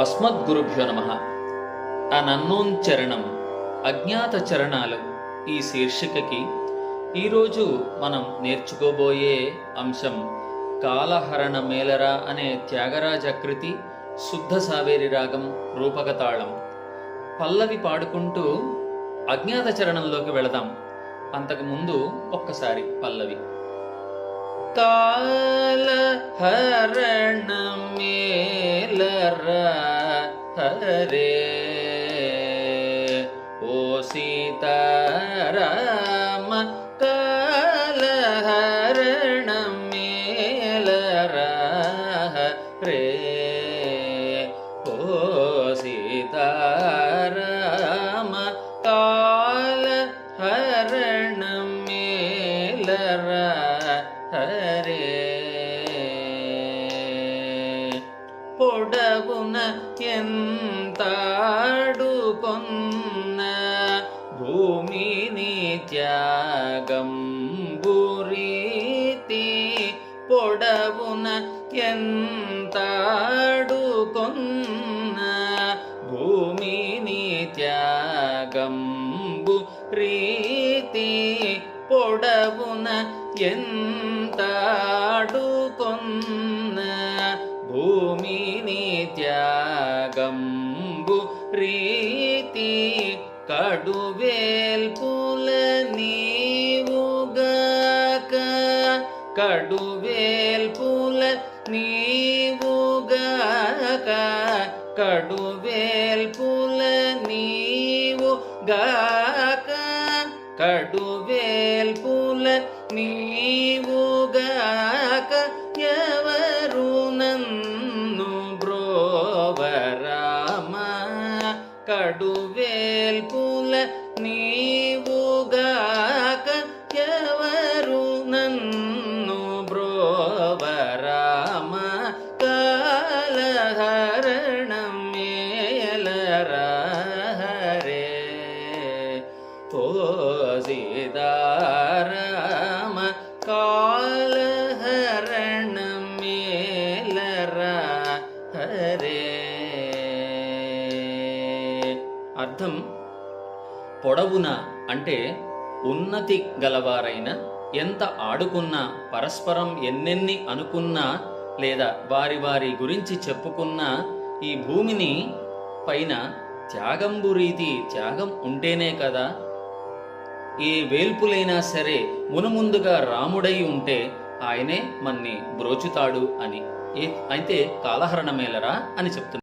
అస్మద్గురుభ్యో నమ. అనన్నోన్ చరణం అజ్ఞాత చరణాలు ఈ శీర్షికకి ఈరోజు మనం నేర్చుకోబోయే అంశం కాలహరణ మేలరా అనే త్యాగరాజ కృతి శుద్ధ సావేరి రాగం రూపకతాళం. పల్లవి పాడుకుంటూ అజ్ఞాత చరణంలోకి వెళదాం. అంతకుముందు ఒక్కసారి పల్లవి. కాలహరణ మే हरे। ओ सीता राम तरण ओ सीता रम कल हर ഉടകുന എന്താടുകൊന്ന ഭൂമി നീത്യാഗം പുരീതി പൊടവുന എന്താടുകൊന്ന ഭൂമി നീത്യാഗം പുരീതി പൊടവുന എന്ത త్యాగంబు రీతి కడువేల్పుల నీవుగాక. కడువేల్పుల నీవుగాక. కడువేల్పుల నీవుగాక. కడువేల్పుల నీవుగాక. ఎవరు കടുവേൽപുല നീവുക യവരു നന്നു ബ്രോവരാമ കാലഹരണം മേലറേ ഓ സീതാരാമ കാ అర్థం పొడవున అంటే ఉన్నతి గలవారైన ఎంత ఆడుకున్నా పరస్పరం ఎన్నెన్ని అనుకున్నా లేదా వారి వారి గురించి చెప్పుకున్నా ఈ భూమిని పైన త్యాగంబు రీతి త్యాగం ఉంటేనే కదా. ఏ వేల్పులైనా సరే మునుముందుగా రాముడై ఉంటే ఆయనే మన్ని బ్రోచుతాడు అని. ఏ అయితే కాలహరణమేలరా అని చెప్తున్నారు